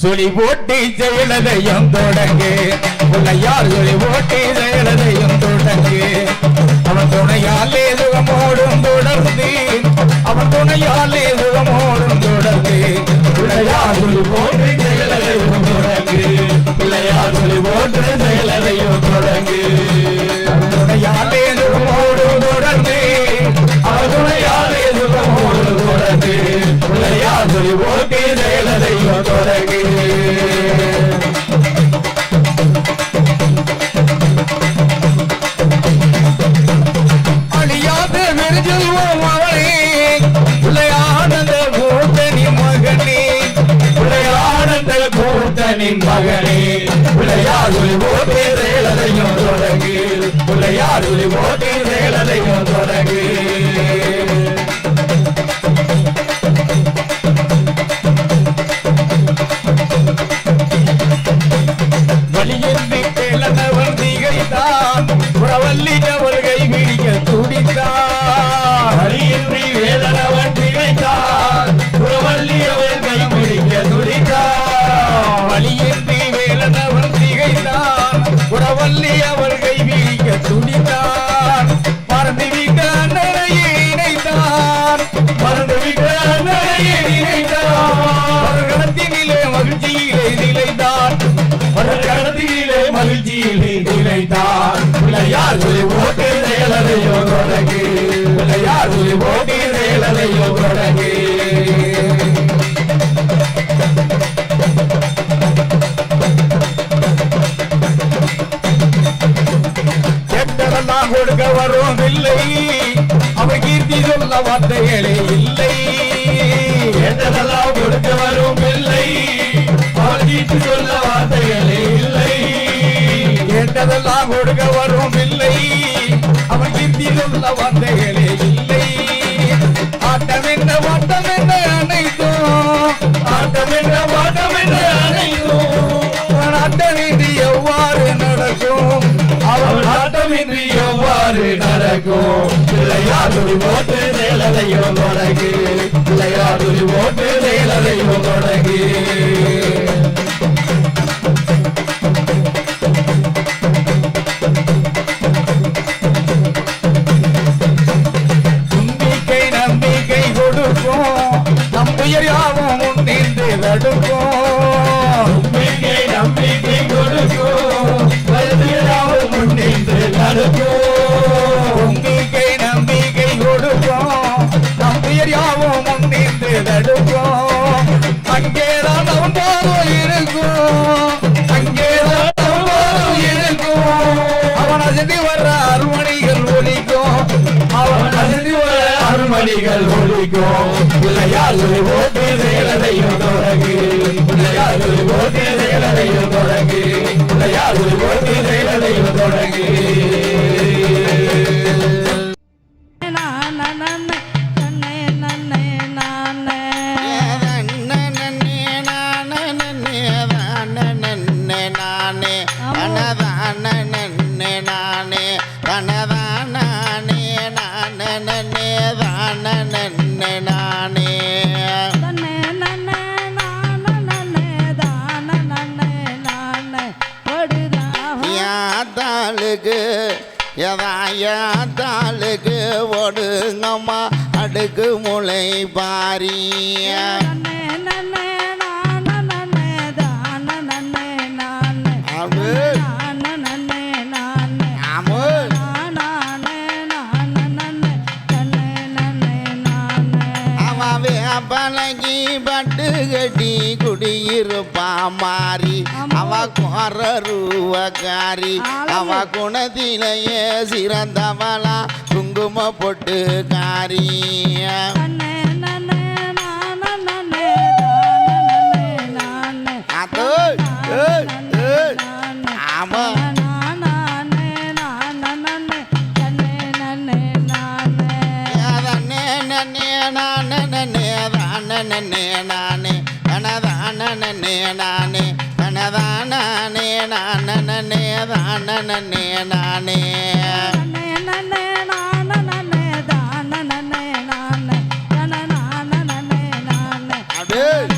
சுழி போட்டி செயலதையும் தொடங்கு. பிள்ளையார் சுழி போட்டி செயலதையும் தொடங்கு. அவன் துணையாலே சுகமோடும் தொடர்ந்து. அவன் துணையாலே சுகமோடும் தொடர்ந்து. பிள்ளையார் சுழி போட்டி செயலதையும் தொடங்கு. பிள்ளையார் சுழி போட்டு செயலதையும் தொடங்கு. அவன் துணையாலே சுகமோடும் தொடர்ந்து. தொடங்கு பிள்ளையாதுரி ஓட்டி சுழி தெய்வம் தொடங்கு அழியாத விருஜல்வோம் அவளே பிள்ளையானந்த கூத்தனி மகனே. பிள்ளையானந்த கூத்தனின் மகனே பிள்ளையார் ஒளி போட்டி செயலதையும் தொடங்கு பிள்ளையார் ஓட்டி போட்டி செயலதையும் தொடங்கு வார்த்தைகளே இல்லை. எட்டதெல்லாம் கொடுக்க வரும் இல்லை. கீர்த்தி சொல்ல வார்த்தைகளே இல்லை. கேட்டதெல்லாம் கொடுக்க வரும் இல்லை. அவன் கீர்த்தி சொல்ல வார்த்தைகளே இல்லை. ஆட்டம் என்ன வாட்டம் இன்றி எவ்வாறு நடக்கும்? பிள்ளையாதுரி போட்டு செயலதையும் தொடங்கு. பிள்ளையாதுரி போட்டு செயலதையும் தொடங்கு. அருமணிகள் ஒலிக்கும் பிள்ளையார் சொல்லி ஓட்டு செயலதையும் தொடங்கு. பிள்ளையார் சொல்லி ஓட்டு செயலதையும் தொடங்கு. பிள்ளையார் சொல்லி ஓட்டு செயலதையும் தொடங்கு. அடுக்கு முளை பாரிய. அமுல் குடியிருப்பா மாறி அவ குறருவக்காரி அவ குணத்திலேயே சிறந்தவளா குங்கும பொட்டு ஏய் ஆமா நானே கனதானே நானே கனதானே நானே தானே நானே. அப்படியே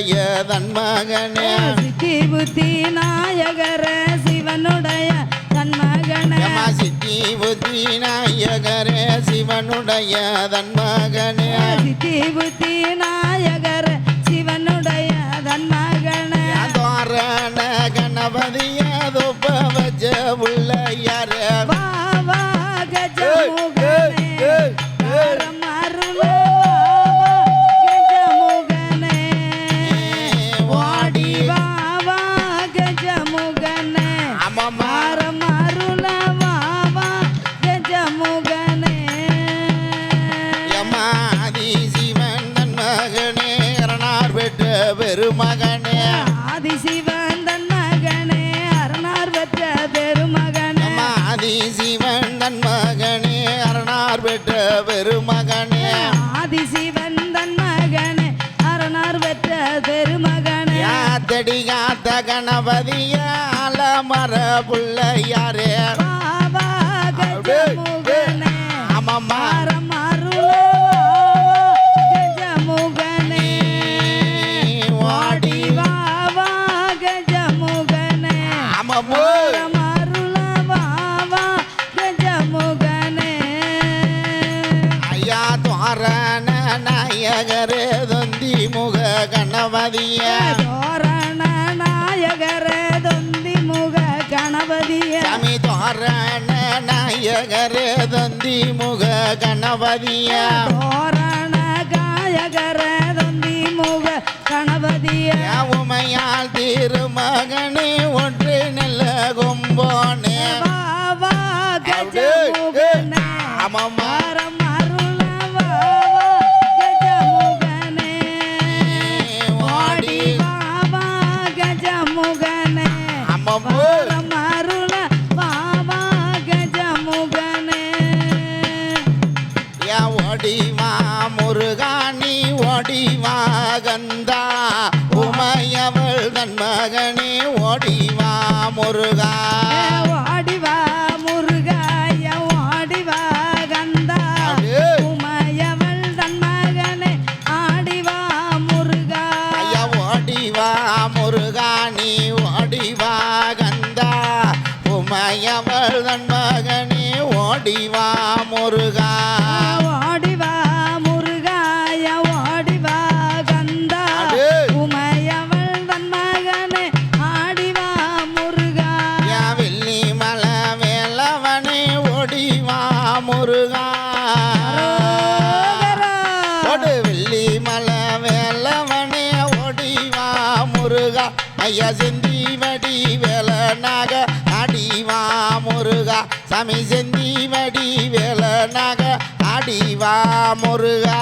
சிவனுடைய தன்மகனே. சித்தி புத்தி நாயகர சிவனுடைய தன்மகனே. சித்தி புத்தி நாயகர் சிவனுடைய தன்மகனே. சித்தி புத்தி நாயகர சிவனுடைய தன்மகனே. தோரண கணபதிய தொப்ப வச்ச உள்ள கணபதிய அலமர புள்ள முக கணபதிய? தோரண காயகர தொந்தி முக கணபதிய? உமையால் திருமகனே ஒன்று நல்ல கொம்போனே. வாவா கஜமுகனே ஓடி வாவா கஜமுகனே ஓடிவா முருகா. ஓடிவா முருகாய ஓடிவா கந்தா. உமையவள் தன் மகனே ஆடிவா முருகா. ஐயா ஓடிவா முருகாணி ஓடிவா கந்தா. உமையவள் தன் மகனே ஓடிவா முருகா. முருகா. ஓடு வெள்ளி மலை வேலவனே ஓடிவா முருகா. ஐயா செந்தி வடி வேலனாக அடிவா முருகா. சாமி செந்தி வடி வேலனாக அடிவா முருகா.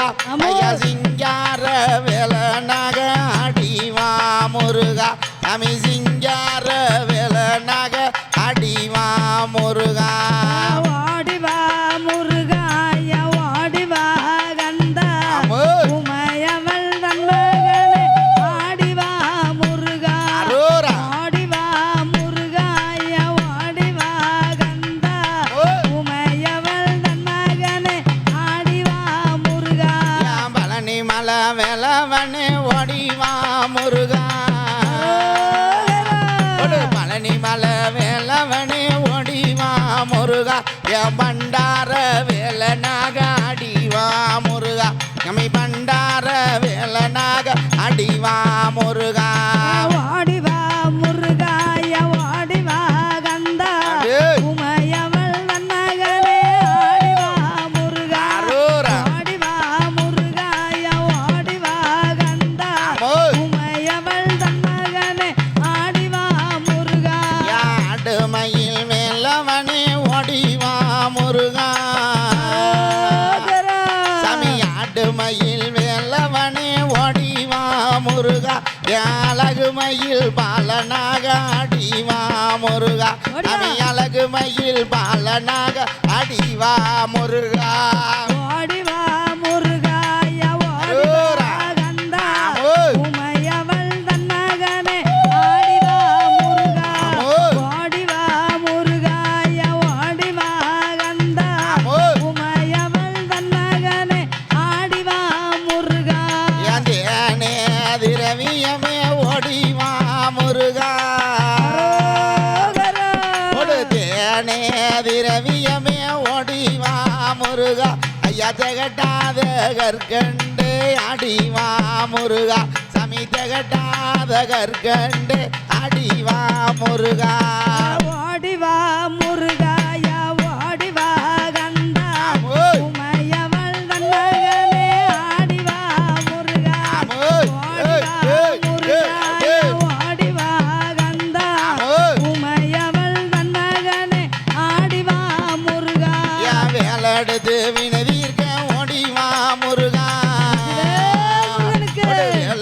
முருகா. ஐயா சிங்கார வேலனாக அடிவா முருகா. சாமி சிங்கார வேலனாக அடிவா முருகா. வேலனாக அடிவா முருகா ஐயா திகட்டாத கற்கண்டு அடிவா முருகா. சமி திகட்டாத கற்கண்டு அடிவா முருகா. ஓடி முருகா.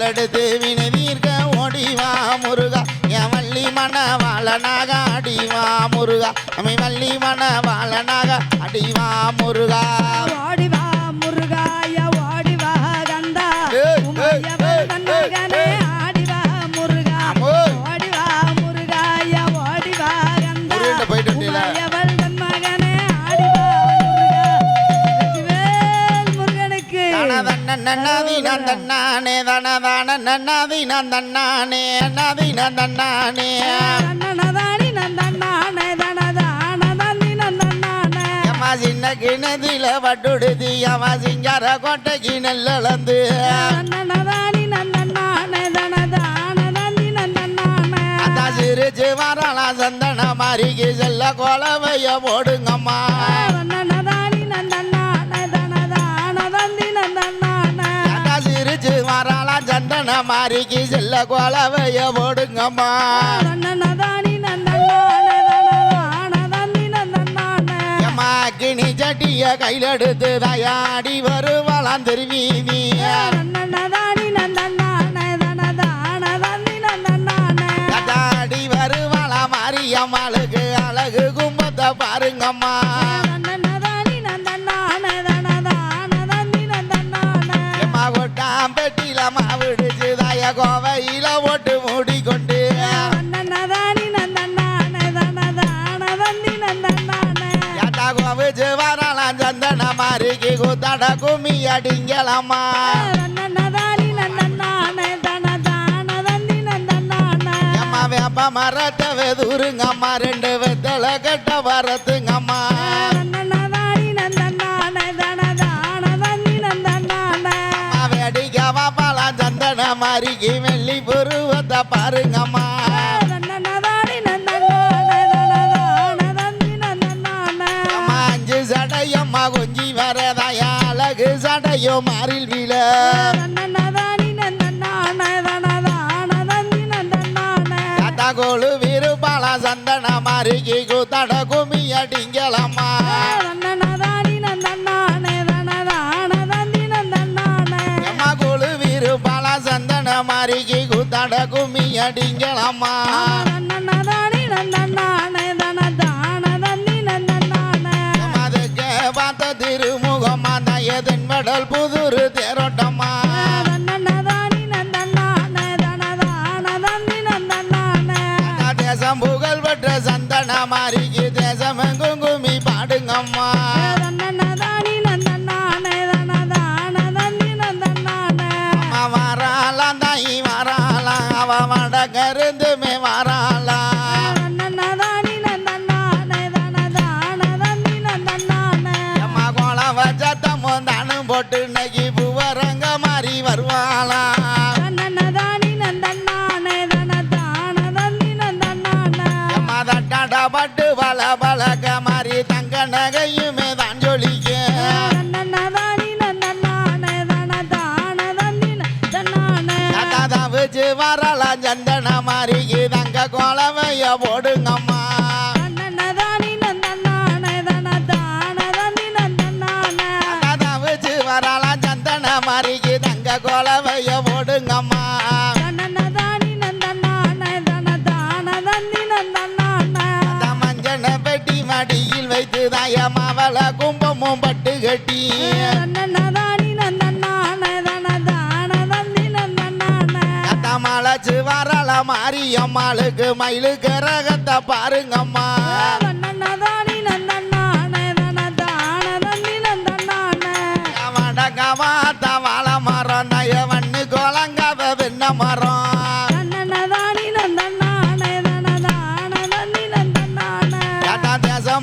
தடுத்து வினதீர்க்க ஓடிவா முருகா. என் வள்ளி மன வாழனாக அடிவா முருகா. அமை வள்ளி மன வாழனாக அடிவா முருகா. ஓடிவா முருகா. நன்னாதி நந்தன்னானே தனதான நன்னாதி நந்தன்னானே நன்னாதி நந்தன்னானே நன்னனதானி நந்தன்னானே தனதானதந்தி நந்தன்னானே அம்மா சின்ன கிணதில பட்டுடுதி அம்மா சிங்கார கோட்டைக்கு நெல்லளந்து. தனதானதந்தி நந்தன்னானே அத்தா சிரிச்சு வரலாம் சந்தன மாறிக்கு செல்ல கோலவைய போடுங்கம்மா. வரலாம் சந்தன மாறிக்கு செல்ல கோலவைய போடுங்கம்மா. கிணி சட்டிய கையில எடுத்து தயாடி வருவலாம் திருவீதி கதாடி வருவலாம் மாரியம்மாளுக்கு அழகு கும்பத்தை பாருங்கம்மா. கொட்டாம் பெட்டியில தாய கோவையில ஓட்டு மூடிக்கொண்டு நன்னனதானி நந்தன்னானே தனதானதந்தி சந்தன மாறிக்கு குத்தட கும்மி அடிங்கலாமா வேப்ப மரத்தை வெதுருங்கம்மா ரெண்டு வெத்தலை கட்ட வரத்துங்கம்மா. மாறிக்கு வெள்ளி புருவத்தை பாருங்கம்மா. அஞ்சு சடையம்மா கொஞ்சி வரதாயா அழகு சடையோ மாறில் வீழ. நன்னனதானி நந்தன்னானே தனதானதந்தி சந்தன மாறிக்கு கூத்தட கும்மி அடிங்கலம்மா தனதானதந்தி நந்தன்னானே அதுக்கு பார்த்த திருமுகமா நயதன் வடல் புதுரு நந்தன்னானே தேசம் புகழ் பெற்ற சந்தன மாறிக்கு உலகையுமே தான் ஜொலிக்க. வரலாம் சந்தன மாறி தங்க கோல. கும்பமும் பட்டு கட்டி. தன்னதானி நந்தனானே தனதானதனி நந்தனானே மலைச்சு வரல மாரியம்மாளுக்கு மயிலுக்கு ரகத்தை பாருங்கம்மா. தன்னதானி நந்தனானே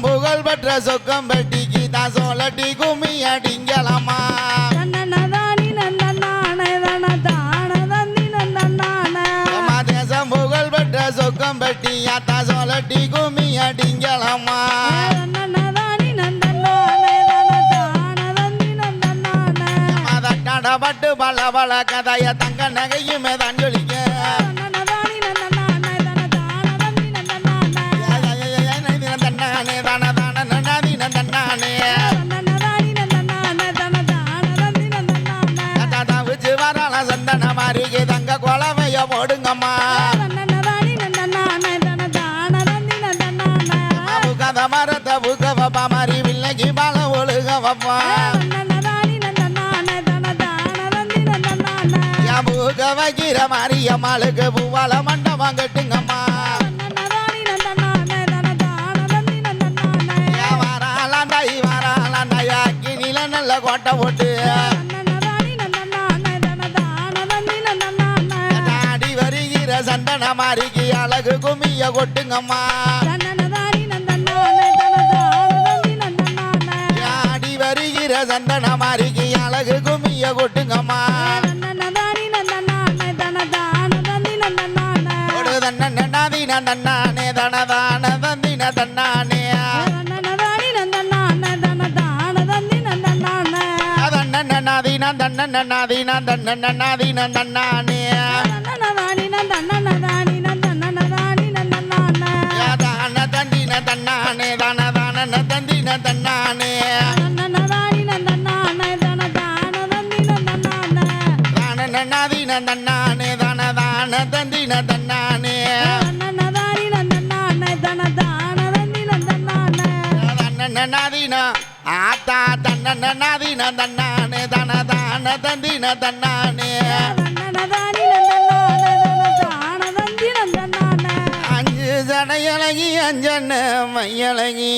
புகழ் பெற்ற சொக்கம் பெட்டிக்கு தான் சோழட்டி கும்மி அடிங்கலாமா தேசம் புகழ் பெற்ற சொக்கம் பெட்டி ஏட்டா சோழட்டி கும்மி அடிங்கலாமா பட்டு பல பல கதைய தங்க நகையுமே தான் போடுங்கம்மா. தன்னதானி மரத்தை புக வப்பா மாறி வில்லைக்கு பால ஒழுக வைக்கிற மாரியம்மாளுக்கு பூவால மண்டபம் கட்டுங்கம்மா. தன்னதானி நந்தனானே தனதானதனி நல்ல கோட்டை போட்டு. மாறிக்கு அழகு கும்மிய கொட்டுங்கம்மா. ஆடி வருகிற சந்தன மாறிக்கு அழகு கும்மிய கொட்டுங்கம்மா. தன்னன்னாதீன தன்னானே தனதான தந்தின தன்னானே தன்னன்னாதீன தன்னன்னாதீன தன்னன்னாதீன தன்னானே தன்னதானி நந்தனதானி தந்தின தன்னானே. தனதான தந்தின தன்னானே தன்னதானி நந்தனானே தனதானதனி நந்தனானே தந்தின தன்னானே தன்னதானி நந்தனானே தனதானதனி நந்தனானே தன்னன்னாதீன ஆத்தா தன்னன்னாதீன தன்னானே தனதான தந்தின தன்னானே. ஜடையழகி அஞ்சன மையழகி.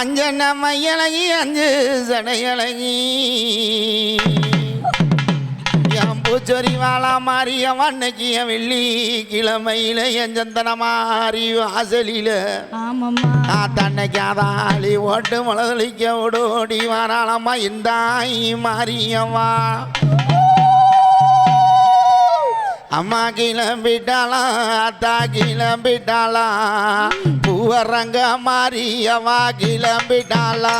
அஞ்சன மையழகி அஞ்சு சடையழகி. பூச்சொரி வாழா மாறிய வண்ணக்கு என் வெள்ளி கிழமையில என் சந்தன மாறி வாசலில. ஆமாம்மா. தன்னைக்கு அதாளி ஓட்டு முளதளிக்க ஓடோடி வாராளம்மா இந்தாய் மாரியம்மா அம்மா கிளம்பிட்டாளா அத்தா கிளம்பிட்டாளா பூவரங்க கிளம்பிட்டாளா கிளம்பிட்டாளா.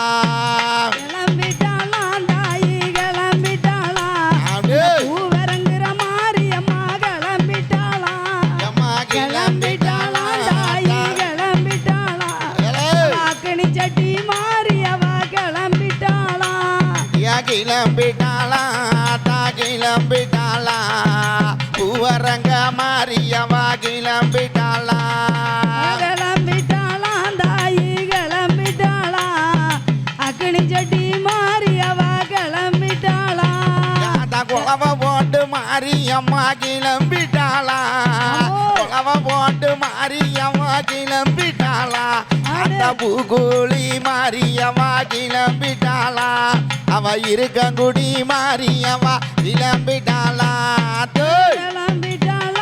கிளம்பிட்டாளா தா கிளம்பிட்டாளா பூவரங்க மாரியம்மா கிளம்பிட்டாளா கிளம்பிட்டாளா தாயி கிளம்பிட்டாளா அக்கனி சட்டி மாரியவா கிளம்பிட்டாளா குழவ போட்டு மாரியம்மா கிளம்பிட்டாளா குழவ போட்டு மாரியம்மா கிளம்பிட்டாளா அந்த பூகோழி மாரியம்மா கிளம்பிட்டாளா? அவ இருக்கங்குடி மாரியம்மா கிளம்பிட்டாளா? தோய். கிளம்பிட்டாளா?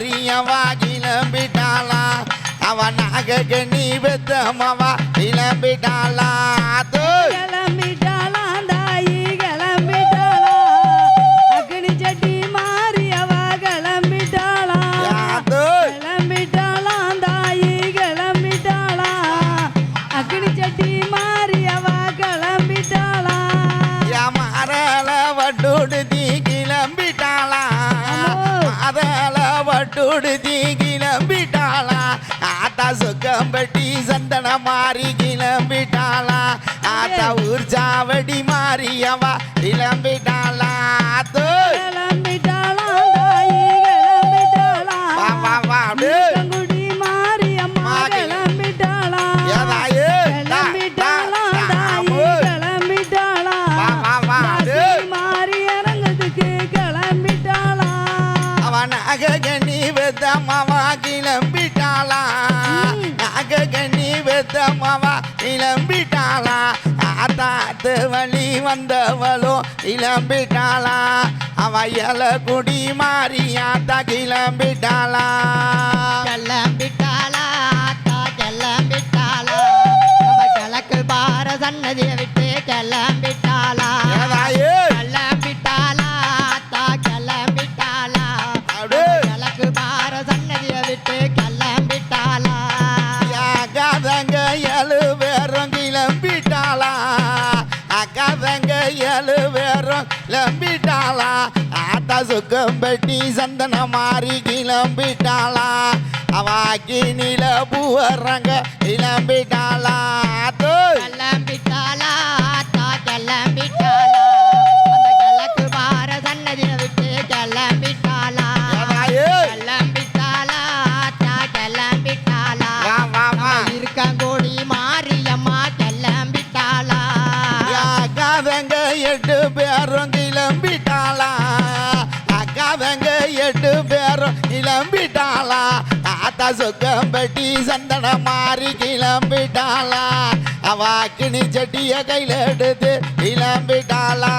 மாறியவா கிளம்பிட்டாளா அவன் நாகக்கண்ணி பெத்தமவா கிளம்பிட்டாளா தோய் சந்தன மாறி கிளம்பிட்டாளா? ஆத்தா ஊர் சாவடி மாறியவா? கிளம்பிட்டாளா? தோய் வந்தவளோ கிளம்பிட்டாளா அவ இல குடி மாறியாத்தா கிளம்பிட்டாளா? கிளம்பிட்டாளா? ஆத்தா கிளம்பிட்டாளா? நம்ம கிழக்கு பார சன்னதியை விட்டு கிளம்பிட்டாளா? ஏதாயே கிளம்பிட்டாளா ஆத்தா சுக்கம்பட்டி சந்தன மாறி கிளம்பிட்டாளா? அவ அக்கினில பூவரங்க கிளம்பிட்டாளா? கிளம்பிட்டாளா கிளம்பிட்டாளா? பார்த்தா சொக்கம்பட்டி சந்தன மாறி கிளம்பிட்டாளா அவாக்கினி செட்டிய கையில் எடுத்து கிளம்பிட்டாளா?